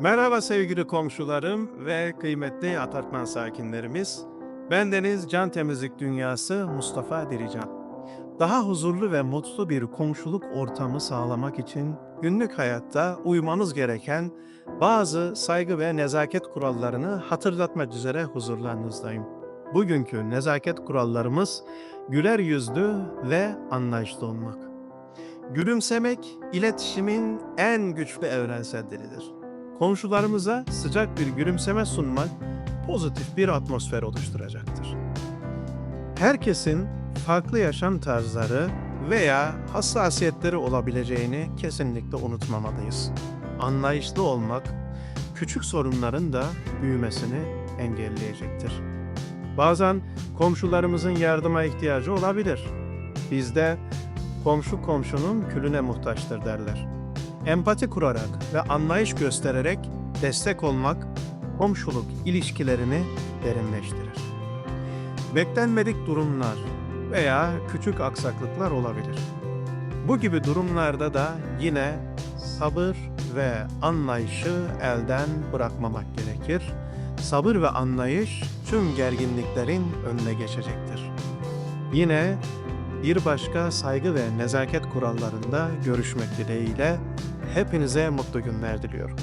Merhaba sevgili komşularım ve kıymetli apartman sakinlerimiz. Bendeniz Can Temizlik Dünyası Mustafa Dirican. Daha huzurlu ve mutlu bir komşuluk ortamı sağlamak için günlük hayatta uymanız gereken bazı saygı ve nezaket kurallarını hatırlatmak üzere huzurlarınızdayım. Bugünkü nezaket kurallarımız güler yüzlü ve anlayışlı olmak. Gülümsemek iletişimin en güçlü evrensel dilidir. Komşularımıza sıcak bir gülümseme sunmak pozitif bir atmosfer oluşturacaktır. Herkesin farklı yaşam tarzları veya hassasiyetleri olabileceğini kesinlikle unutmamalıyız. Anlayışlı olmak küçük sorunların da büyümesini engelleyecektir. Bazen komşularımızın yardıma ihtiyacı olabilir. Bizde komşu komşunun külüne muhtaçtır derler. Empati kurarak ve anlayış göstererek destek olmak komşuluk ilişkilerini derinleştirir. Beklenmedik durumlar veya küçük aksaklıklar olabilir. Bu gibi durumlarda da yine sabır ve anlayışı elden bırakmamak gerekir. Sabır ve anlayış tüm gerginliklerin önüne geçecektir. Yine bir başka saygı ve nezaket kurallarında görüşmek dileğiyle hepinize mutlu günler diliyorum.